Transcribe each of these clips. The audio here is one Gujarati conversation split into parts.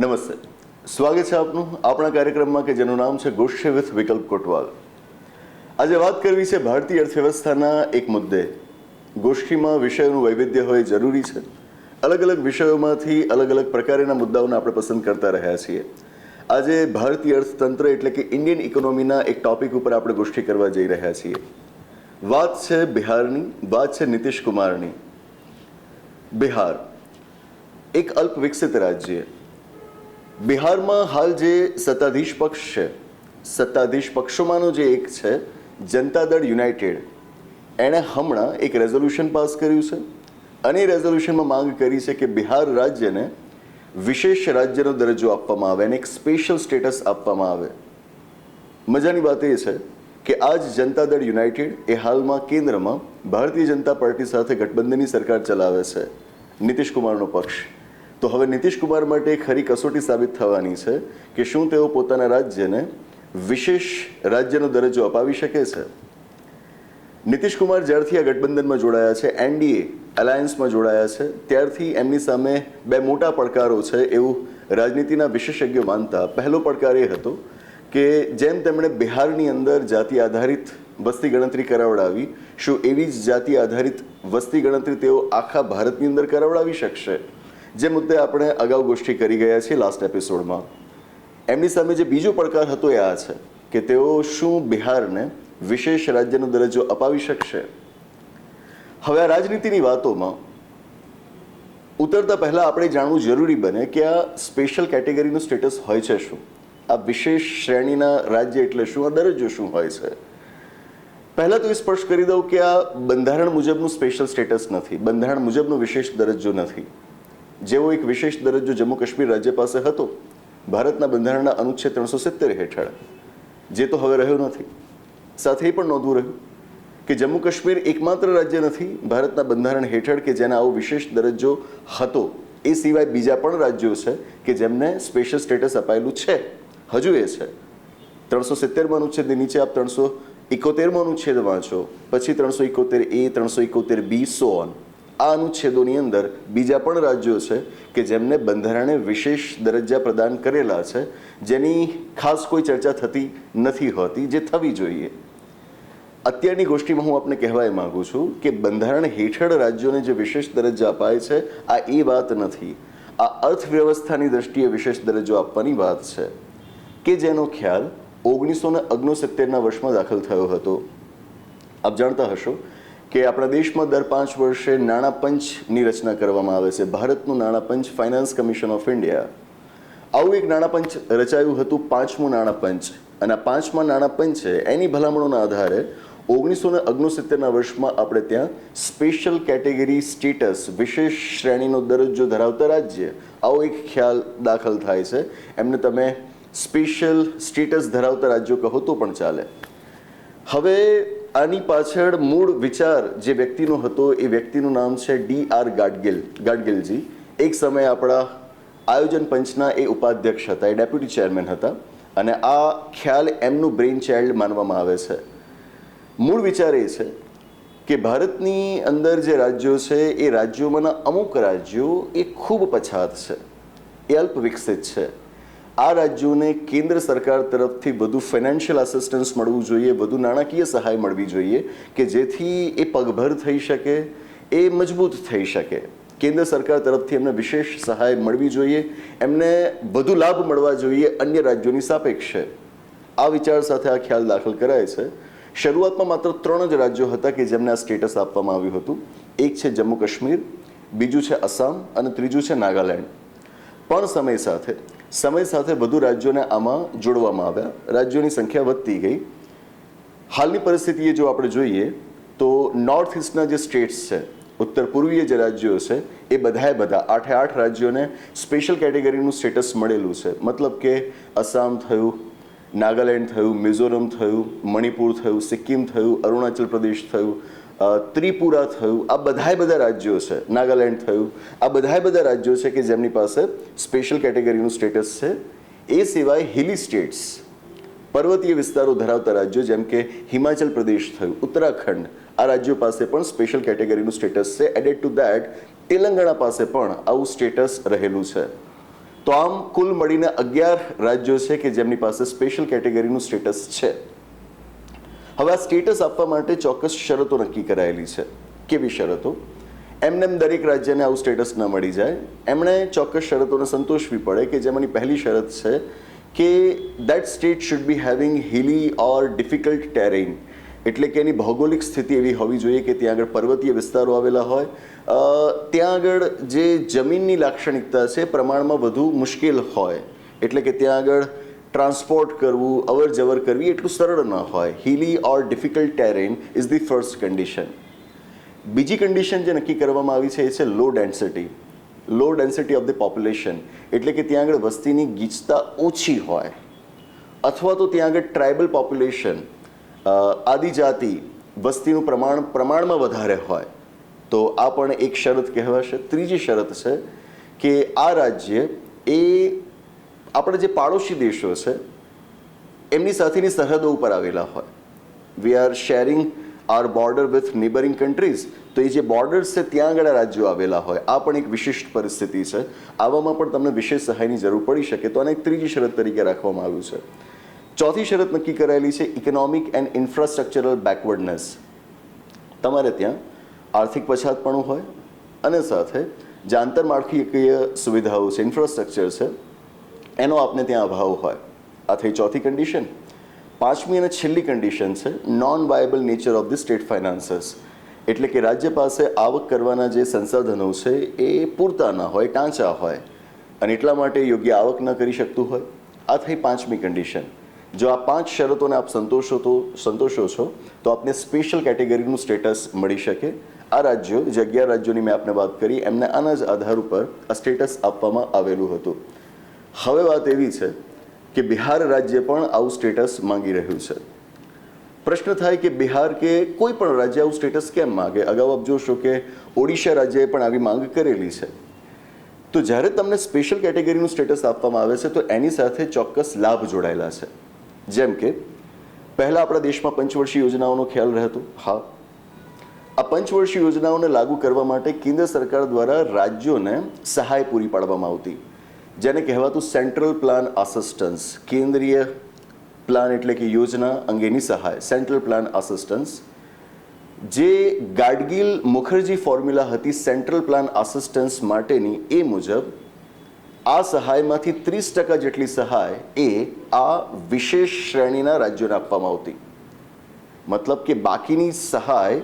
નમસ્તે. સ્વાગત છે આપનું આપણા કાર્યક્રમમાં કે જેનું નામ છે ગોષ્ઠી વિથ વિકલ્પ કોટવાલ. આજે વાત કરવી છે ભારતીય અર્થવ્યવસ્થાના એક મુદ્દે. ગોષ્ઠીમાં વિષયોનું વૈવિધ્ય હોય જરૂરી છે. અલગ અલગ વિષયોમાંથી અલગ અલગ પ્રકારના મુદ્દાઓને આપણે પસંદ કરતા રહ્યા છીએ. આજે ભારતીય અર્થતંત્ર એટલે કે ઇન્ડિયન ઇકોનોમીના એક ટોપિક ઉપર આપણે ગોષ્ઠી કરવા જઈ રહ્યા છીએ. વાત છે બિહારની, વાત છે નીતિશ કુમારની. બિહાર, એક અલ્પ વિકસિત રાજ્ય. બિહારમાં હાલ જે સત્તાધીશ પક્ષ છે, સત્તાધીશ પક્ષોમાંનો જે એક છે, જનતા દળ યુનાઇટેડ. એણે હમણાં એક રેઝોલ્યુશન પાસ કર્યું છે અને એ રેઝોલ્યુશનમાં માંગ કરી છે કે બિહાર રાજ્યને વિશેષ રાજ્યનો દરજ્જો આપવામાં આવે અને એક સ્પેશિયલ સ્ટેટસ આપવામાં આવે. મજાની વાત એ છે કે આજ જનતા દળ યુનાઇટેડ એ હાલમાં કેન્દ્રમાં ભારતીય જનતા પાર્ટી સાથે ગઠબંધનની સરકાર ચલાવે છે. નીતિશ કુમારનો પક્ષ. તો હવે નીતિશ કુમાર માટે ખરી કસોટી સાબિત થવાની છે કે શું તેઓ પોતાના રાજ્યને વિશેષ રાજ્યનો દરજ્જો અપાવી શકે છે? નીતિશ કુમાર જ્યારથી આ ગઠબંધનમાં જોડાયા છે, એનડીએ અલાયન્સમાં જોડાયા છે, ત્યારથી એમની સામે બે મોટા પડકારો છે એવું રાજનીતિના વિશેષજ્ઞો માનતા. પહેલો પડકાર એ હતો કે જેમ તેમણે બિહારની અંદર જાતિ આધારિત વસ્તી ગણતરી કરાવડાવી, શું એવી જ જાતિ આધારિત વસ્તી ગણતરી તેઓ આખા ભારતની અંદર કરાવડાવી શકશે? જે મુદ્દે આપણે અગાઉ ગોષ્ઠી કરી ગયા છીએ લાસ્ટ એપિસોડમાં એમની સામે જે બીજો પડકાર હતો એ આ છે કે તેઓ શું બિહારને વિશેષ રાજ્યનો દરજ્જો અપાવી શકશે? હવે આ રાજનીતિની વાતોમાં ઉતરતા પહેલાં આપણે જાણવું જરૂરી બને કે આ સ્પેશિયલ કેટેગરીનું સ્ટેટસ હોય છે શું? આ વિશેષ શ્રેણીના રાજ્ય એટલે શું? આ દરજ્જો શું હોય છે? પહેલાં તો એ સ્પષ્ટ કરી દઉં કે આ બંધારણ મુજબનું સ્પેશિયલ સ્ટેટસ નથી, બંધારણ મુજબનો વિશેષ દરજ્જો નથી. જેવો એક વિશેષ દરજ્જો જમ્મુ કાશ્મીર રાજ્ય પાસે હતો, ભારતના બંધારણના અનુચ્છેદ ત્રણસો સિત્તેર હેઠળ. જે તો હવે રહ્યો નથી. સાથે એ પણ નોંધવું રહ્યું કે જમ્મુ કાશ્મીર એકમાત્ર રાજ્ય નથી ભારતના બંધારણ હેઠળ કે જેના આવો વિશેષ દરજ્જો હતો. એ સિવાય બીજા પણ રાજ્યો છે કે જેમને સ્પેશિયલ સ્ટેટસ અપાયેલું છે. હજુ એ છે. ત્રણસો સિત્તેરમાં અનુચ્છેદની નીચે આપ ત્રણસો ઇકોતેરમાં અનુચ્છેદ વાંચો, પછી ત્રણસો ઇકોતેર એ, ત્રણસો ઇકોતેર બી સો ઓન આ અનુચ્છેદોની અંદર બીજા પણ રાજ્યો છે કે જેમને બંધારણે વિશેષ દરજ્જા પ્રદાન કરેલા છે, જેની ખાસ કોઈ ચર્ચા થતી નથી હોતી, જે થવી જોઈએ. અત્યારની ગોષ્ઠીમાં હું આપને કહેવા માગું માંગુ છું કે બંધારણ હેઠળ રાજ્યોને જે વિશેષ દરજ્જા અપાય છે, આ એ વાત નથી. આ અર્થવ્યવસ્થાની દ્રષ્ટિએ વિશેષ દરજ્જો આપવાની વાત છે. કે જેનો ખ્યાલ ઓગણીસો ને ઓગણસિત્તેરના વર્ષમાં દાખલ થયો હતો. આપ જાણતા હશો કે આપણા દેશમાં દર પાંચ વર્ષે નાણાં પંચની રચના કરવામાં આવે છે. ભારતનું નાણાં પંચ ફાઇનાન્સ કમિશન ઓફ ઇન્ડિયા આવું એક નાણાં પંચ રચાયું હતું, પાંચમું નાણાં પંચ અને આ પાંચમા નાણાં પંચે એની ભલામણોના આધારે ઓગણીસો ને ઓગણસિત્તેરના વર્ષમાં આપણે ત્યાં સ્પેશિયલ કેટેગરી સ્ટેટસ વિશેષ શ્રેણીનો દરજ્જો ધરાવતા રાજ્ય, આવો એક ખ્યાલ દાખલ થાય છે. એમને તમે સ્પેશિયલ સ્ટેટસ ધરાવતા રાજ્યો કહો તો પણ ચાલે. હવે આની પાછળ મૂળ વિચાર જે વ્યક્તિનો હતો, એ વ્યક્તિનું નામ છે ડી આર ગાડગિલ, ગાડગિલજી. એક સમયે આપણા આયોજન પંચના એ ઉપાધ્યક્ષ હતા, એ ડેપ્યુટી ચેરમેન હતા અને આ ખ્યાલ એમનું બ્રેઇન ચાઇલ્ડ માનવામાં આવે છે. મૂળ વિચાર એ છે કે ભારતની અંદર જે રાજ્યો છે, એ રાજ્યોમાંના અમુક રાજ્યો એ ખૂબ પછાત છે, એ અલ્પ વિકસિત છે. આ રાજ્યોને કેન્દ્ર સરકાર તરફથી વધુ ફાઇનાન્શિયલ અસિસ્ટન્સ મળવું જોઈએ, વધુ નાણાકીય સહાય મળવી જોઈએ કે જેથી એ પગભર થઈ શકે, એ મજબૂત થઈ શકે. કેન્દ્ર સરકાર તરફથી એમને વિશેષ સહાય મળવી જોઈએ, એમને વધુ લાભ મળવા જોઈએ અન્ય રાજ્યોની સાપેક્ષે. આ વિચાર સાથે આ ખ્યાલ દાખલ કરાય છે. શરૂઆતમાં માત્ર ત્રણ જ રાજ્યો હતા કે જેમને આ સ્ટેટસ આપવામાં આવ્યું હતું. એક છે જમ્મુ કાશ્મીર, બીજું છે આસામ અને ત્રીજું છે નાગાલેન્ડ. પણ સમય સાથે સમય સાથે વધુ રાજ્યોને આમાં જોડવામાં આવ્યા. રાજ્યોની સંખ્યા વધતી ગઈ. હાલની પરિસ્થિતિએ જો આપણે જોઈએ, તો નોર્થ ઇસ્ટના જે સ્ટેટ્સ છે, ઉત્તર પૂર્વીય જે રાજ્યો છે, એ બધાએ બધા આઠે આઠ રાજ્યોને સ્પેશિયલ કેટેગરીનું સ્ટેટસ મળેલું છે. મતલબ કે અસામ થયું, નાગાલેન્ડ થયું, મિઝોરમ થયું, મણિપુર થયું, સિક્કિમ થયું, અરુણાચલ પ્રદેશ થયું ત્રિપુરા થયું, આ બધાય બધા રાજ્યો છે. નાગાલેન્ડ થયું. આ બધાય બધા રાજ્યો છે કે જેમની પાસે સ્પેશિયલ કેટેગરીનું સ્ટેટસ છે. એ સિવાય હિલી સ્ટેટ્સ પર્વતીય વિસ્તારો ધરાવતા રાજ્યો જેમ કે હિમાચલ પ્રદેશ થયું, ઉત્તરાખંડ, આ રાજ્યો પાસે પણ સ્પેશિયલ કેટેગરીનું સ્ટેટસ છે. એડેડ ટુ દેટ તેલંગાણા પાસે પણ આવું સ્ટેટસ રહેલું છે. તો આમ કુલ મળીને અગિયાર રાજ્યો છે કે જેમની પાસે સ્પેશિયલ કેટેગરીનું સ્ટેટસ છે. હવે આ સ્ટેટસ આપવા માટે ચોક્કસ શરતો નક્કી કરાયેલી છે. કેવી શરતો? એમને એમ દરેક રાજ્યને આવું સ્ટેટસ ન મળી જાય. એમણે ચોક્કસ શરતોને સંતોષવી પડે કે જેમાંની પહેલી શરત છે કે that state should be having hilly or difficult terrain એટલે કે એની ભૌગોલિક સ્થિતિ એવી હોવી જોઈએ કે ત્યાં આગળ પર્વતીય વિસ્તારો આવેલા હોય. ત્યાં આગળ જે જમીનની લાક્ષણિકતા છે પ્રમાણમાં વધુ મુશ્કેલ હોય. એટલે કે ત્યાં આગળ ટ્રાન્સપોર્ટ કરવું અવર જવર કરવી એટલું સરળ ન હોય. Hilly or difficult terrain is the first condition બીજી કન્ડિશન જે નક્કી કરવામાં આવી છે, એ છે low density low density of the population એટલે કે ત્યાં આગળ વસ્તીની ગીચતા ઓછી હોય. અથવા તો ત્યાં આગળ ટ્રાઇબલ પોપ્યુલેશન આદિજાતિ વસ્તીનું પ્રમાણ પ્રમાણમાં વધારે હોય. તો આ પણ એક શરત કહેવાશે. ત્રીજી શરત છે કે આ રાજ્ય એ આપણે જે પાડોશી દેશો છે, એમની સાથેની સરહદો ઉપર આવેલા હોય. We are sharing our border with neighbouring countries તો એ જે બોર્ડર્સ છે, ત્યાં આગળ રાજ્યો આવેલા હોય. આ પણ એક વિશિષ્ટ પરિસ્થિતિ છે. આવામાં પણ તમને વિશેષ સહાયની જરૂર પડી શકે. તો આને એક ત્રીજી શરત તરીકે રાખવામાં આવ્યું છે. ચોથી શરત નક્કી કરાયેલી છે ઇકોનોમિક એન્ડ ઇન્ફ્રાસ્ટ્રક્ચરલ બેકવર્ડનેસ તમારે ત્યાં આર્થિક પછાતપણું હોય અને સાથે જાણતર આંતરમાળખાકીય સુવિધાઓ છે ઇન્ફ્રાસ્ટ્રક્ચર છે. એનો આપને ત્યાં અભાવ હોય. આ થઈ ચોથી કન્ડિશન પાંચમી અને છેલ્લી કન્ડિશન છે non viable nature of the state finances એટલે કે રાજ્ય પાસે આવક કરવાના જે સંસાધનો છે, એ પૂરતા ના હોય, ટાંચા હોય. અને એટલા માટે યોગ્ય આવક ન કરી શકતું હોય. આ થઈ પાંચમી કન્ડિશન જો આ પાંચ શરતોને આપ સંતોષો તો, સંતોષો છો, તો આપને સ્પેશિયલ કેટેગરીનું સ્ટેટસ મળી શકે. આ રાજ્યો, જે અગિયાર રાજ્યોની મેં આપને વાત કરી, એમને આના જ આધાર ઉપર આ સ્ટેટસ આપવામાં આવેલું હતું. હવે વાત એવી છે કે બિહાર રાજ્ય પણ આવું સ્ટેટસ માંગી રહ્યું છે. પ્રશ્ન થાય કે બિહાર કે કોઈ પણ રાજ્ય આવું સ્ટેટસ કેમ માગે? અગાઉ આપ જોશો કે ઓડિશા રાજ્યએ પણ આવી માંગ કરેલી છે. તો જ્યારે તમને સ્પેશિયલ કેટેગરીનું સ્ટેટસ આપવામાં આવે છે, તો એની સાથે ચોક્કસ લાભ જોડાયેલા છે. જેમ કે, પહેલાં આપણા દેશમાં પંચવર્ષીય યોજનાઓનો ખ્યાલ રહેતો? હા. આ પંચવર્ષીય યોજનાઓને લાગુ કરવા માટે કેન્દ્ર સરકાર દ્વારા રાજ્યોને સહાય પૂરી પાડવામાં આવતી. જેને કહેવાતું સેન્ટ્રલ પ્લાન આસિસ્ટન્સ કેન્દ્રીય પ્લાન એટલે કે યોજના અંગેની સહાય, સેન્ટ્રલ પ્લાન આસિસ્ટન્સ જે ગાડગીલ મુખર્જી ફોર્મ્યુલા હતી સેન્ટ્રલ પ્લાન આસિસ્ટન્સ માટેની, એ મુજબ આ સહાયમાંથી ત્રીસ ટકા જેટલી સહાય એ આ વિશેષ શ્રેણીના રાજ્યોને આપવામાં આવતી. મતલબ કે બાકીની સહાય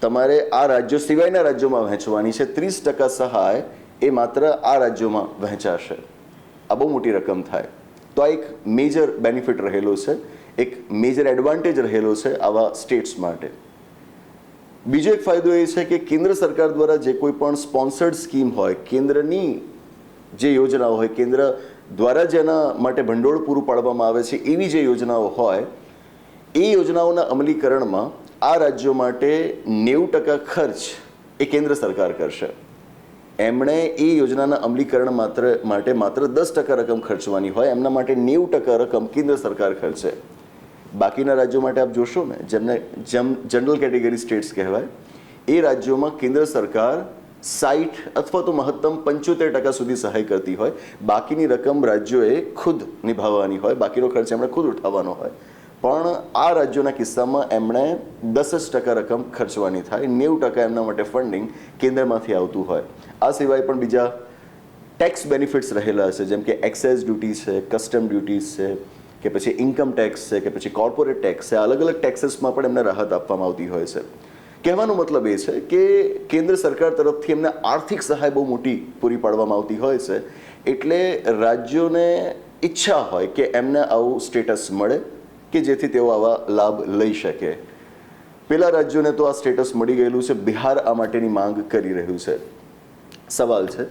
તમારે આ રાજ્યો સિવાયના રાજ્યોમાં વહેંચવાની છે. ત્રીસ ટકા સહાય એ માત્ર આ રાજ્યોમાં વહેંચાશે. આ બહુ મોટી રકમ થાય. તો આ એક મેજર બેનિફિટ રહેલો છે. એક મેજર એડવાન્ટેજ રહેલો છે આવા સ્ટેટ્સ માટે. બીજો એક ફાયદો એ છે કે કેન્દ્ર સરકાર દ્વારા જે કોઈ પણ સ્પોન્સર્ડ સ્કીમ હોય, કેન્દ્રની જે યોજનાઓ હોય, કેન્દ્ર દ્વારા જેના માટે ભંડોળ પૂરું પાડવામાં આવે છે, એવી જે યોજનાઓ હોય, એ યોજનાઓના અમલીકરણમાં આ રાજ્યો માટે નેવું ટકા ખર્ચ એ કેન્દ્ર સરકાર કરશે. એમણે એ યોજનાના અમલીકરણ માત્ર માટે માત્ર દસ ટકા રકમ ખર્ચવાની હોય, એમના માટે નેવું ટકા રકમ કેન્દ્ર સરકાર ખર્ચે. બાકીના રાજ્યો માટે આપ જોશો ને, જેમને જેમ જનરલ કેટેગરી સ્ટેટ્સ કહેવાય, એ રાજ્યોમાં કેન્દ્ર સરકાર સાઠ અથવા તો મહત્તમ પંચોતેર ટકા સુધી સહાય કરતી હોય. બાકીની રકમ રાજ્યોએ ખુદ નિભાવવાની હોય, બાકીનો ખર્ચ એમણે ખુદ ઉઠાવવાનો હોય. પણ આ રાજ્યોના કિસ્સામાં એમણે દસ જ ટકા રકમ ખર્ચવાની થાય, નેવું ટકા એમના માટે ફંડિંગ કેન્દ્રમાંથી આવતું હોય. આ સિવાય પણ બીજા ટેક્સ બેનિફિટ્સ રહેલા છે જેમ કે એક્સાઇઝ ડ્યુટી છે કસ્ટમ ડ્યુટીઝ છે, કે પછી ઇન્કમ ટેક્સ છે, કે પછી કોર્પોરેટ ટેક્સ છે, અલગ અલગ ટેક્સીસમાં પણ એમને રાહત આપવામાં આવતી હોય છે. કહેવાનો મતલબ એ છે કે કેન્દ્ર સરકાર તરફથી એમને આર્થિક સહાય બહુ મોટી પૂરી પાડવામાં આવતી હોય છે. એટલે રાજ્યોને ઈચ્છા હોય કે એમને આવું સ્ટેટસ મળે. કે જેથી તેઓ આવા લાભ લઈ શકે. પેલા રાજ્યોને તો આ સ્ટેટસ મળી ગયેલું છે. બિહાર આ માટેની માંગ કરી રહ્યું છે. સવાલ છે,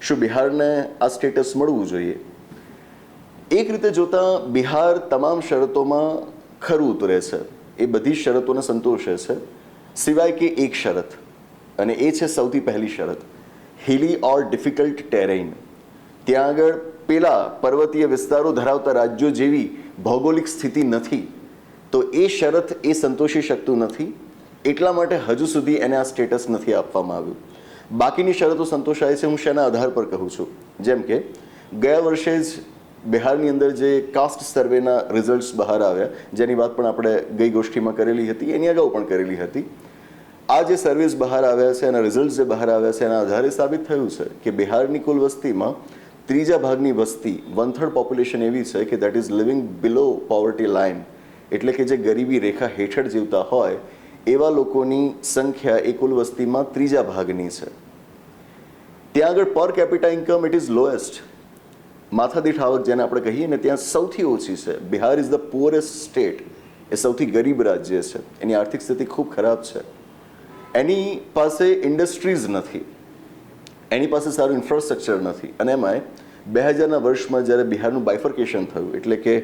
શું બિહારને આ સ્ટેટસ મળવું જોઈએ? એક રીતે જોતાં, બિહાર તમામ શરતોમાં ખરું ઉતરે છે. એ બધી શરતોને સંતોષે છે. સિવાય કે એક શરત, અને એ છે સૌથી પહેલી શરત હિલી ઓર ડિફિકલ્ટ ટેરેઇન ત્યાં આગળ પેલા પર્વતીય વિસ્તારો ધરાવતા રાજ્યો જેવી ભૌગોલિક સ્થિતિ નથી, તો એ શરત એ સંતોષી શકતું નથી. એટલા માટે હજુ સુધી એને આ સ્ટેટસ નથી આપવામાં આવ્યું. બાકીની શરતો સંતોષાય છે, હું શેના આધાર પર કહું છું? જેમ કે, ગયા વર્ષે જ બિહારની અંદર જે કાસ્ટ સર્વેના રિઝલ્ટ્સ બહાર આવ્યા, જેની વાત પણ આપણે ગઈ ગોષ્ઠીમાં કરેલી હતી, એની અગાઉ પણ કરેલી હતી. આ જે સર્વિસ બહાર આવ્યા છે, એના રિઝલ્ટ જે બહાર આવ્યા છે, એના આધારે સાબિત થયું છે કે બિહારની કુલ વસ્તીમાં ત્રીજા ભાગની વસ્તી વન થર્ડ પોપ્યુલેશન એવી છે કે that is living below poverty line એટલે કે જે ગરીબી રેખા હેઠળ જીવતા હોય, એવા લોકોની સંખ્યા એ કુલ વસ્તીમાં ત્રીજા ભાગની છે. ત્યાં આગળ per capita income it is lowest માથાદીઠ આવક જેને આપણે કહીએ ને, ત્યાં સૌથી ઓછી છે. Bihar is the poorest state એ સૌથી ગરીબ રાજ્ય છે. એની આર્થિક સ્થિતિ ખૂબ ખરાબ છે. એની પાસે ઇન્ડસ્ટ્રીઝ નથી. એની પાસે સારું ઇન્ફ્રાસ્ટ્રક્ચર નથી. અને એમાંય બે હજારના વર્ષમાં જ્યારે બિહારનું બાયફર્કેશન થયું, એટલે કે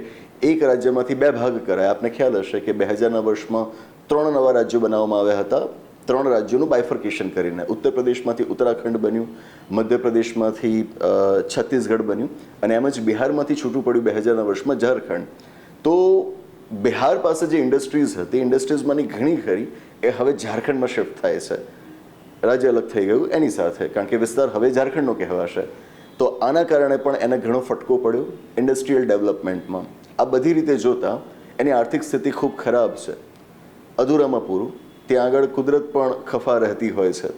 એક રાજ્યમાંથી બે ભાગ કરાયા, આપને ખ્યાલ હશે કે બે હજારના વર્ષમાં ત્રણ નવા રાજ્યો બનાવવામાં આવ્યા હતા. ત્રણ રાજ્યોનું બાયફર્કેશન કરીને. ઉત્તર પ્રદેશમાંથી ઉત્તરાખંડ બન્યું મધ્યપ્રદેશમાંથી છત્તીસગઢ બન્યું, અને એમ જ બિહારમાંથી છૂટું પડ્યું બે હજારના વર્ષમાં ઝારખંડ. તો બિહાર પાસે જે ઇન્ડસ્ટ્રીઝ હતી ઇન્ડસ્ટ્રીઝમાંની ઘણી ખરી, એ હવે ઝારખંડમાં શિફ્ટ થાય છે. રાજ્ય અલગ થઈ ગયું, એની સાથે. કારણ કે વિસ્તાર હવે ઝારખંડનો કહેવાશે. તો આના કારણે પણ એને ઘણો ફટકો પડ્યો ઇન્ડસ્ટ્રીયલ ડેવલપમેન્ટમાં. આ બધી રીતે જોતાં એની આર્થિક સ્થિતિ ખૂબ ખરાબ છે. અધૂરામાં પૂરું. ત્યાં આગળ કુદરત પણ ખફા રહેતી હોય છે.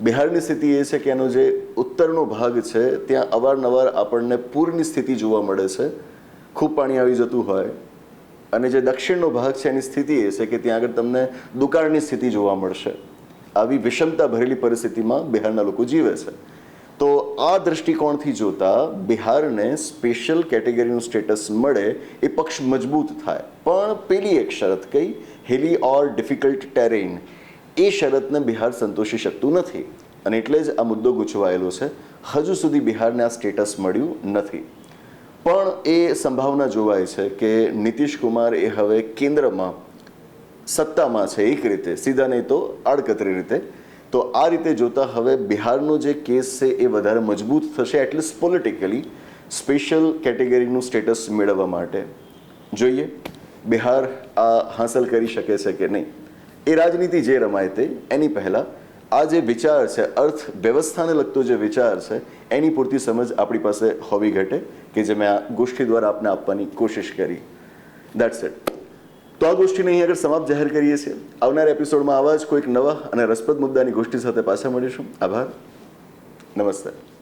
બિહારની સ્થિતિ એ છે કે એનો જે ઉત્તરનો ભાગ છે, ત્યાં અવારનવાર આપણને પૂરની સ્થિતિ જોવા મળે છે. ખૂબ પાણી આવી જતું હોય. અને જે દક્ષિણનો ભાગ છે, એની સ્થિતિ એ છે કે ત્યાં આગળ તમને દુકાળની સ્થિતિ જોવા મળશે. આવી વિષમતા ભરેલી પરિસ્થિતિમાં બિહારના લોકો જીવે છે. તો આ દૃષ્ટિકોણથી જોતા બિહારને સ્પેશિયલ કેટેગરીનું સ્ટેટસ મળે એ પક્ષ મજબૂત થાય. પણ પેલી એક શરત કઈ, હેલી ઓર ડિફિકલ્ટ ટેરેન એ શરતને બિહાર સંતોષી શકતું નથી. અને એટલે જ આ મુદ્દો ગૂંચવાયેલો છે. હજુ સુધી બિહારને આ સ્ટેટસ મળ્યું નથી. પણ એ સંભાવના જોવાય છે કે નીતિશ કુમાર એ હવે કેન્દ્રમાં સત્તામાં છે એક રીતે, સીધા નહીં તો આડકતરી રીતે. તો આ રીતે જોતા હવે બિહારનો જે કેસ છે એ વધારે મજબૂત થશે એટલીસ્ટ પોલિટિકલી સ્પેશિયલ કેટેગરીનું સ્ટેટસ મેળવવા માટે. જોઈએ, બિહાર આ હાંસલ કરી શકે છે કે નહીં? એ રાજનીતિ જે રમાય તે, એની પહેલાં આ જે વિચાર છે અર્થ વ્યવસ્થાને લગતો જે વિચાર છે, એની પૂરતી સમજ આપણી પાસે હોવી ઘટે કે જે મેં આ ગોષ્ઠી દ્વારા આપને આપવાની કોશિશ કરી. દેટ્સ ઇટ તો આ ગોષ્ઠીને અહીં આગળ સમાપ્ત જાહેર કરીએ છીએ. આવનાર એપિસોડમાં આવા જ કોઈક નવા અને રસપ્રદ મુદ્દાની ગોષ્ઠી સાથે પાછા મળીશું. આભાર. નમસ્તે.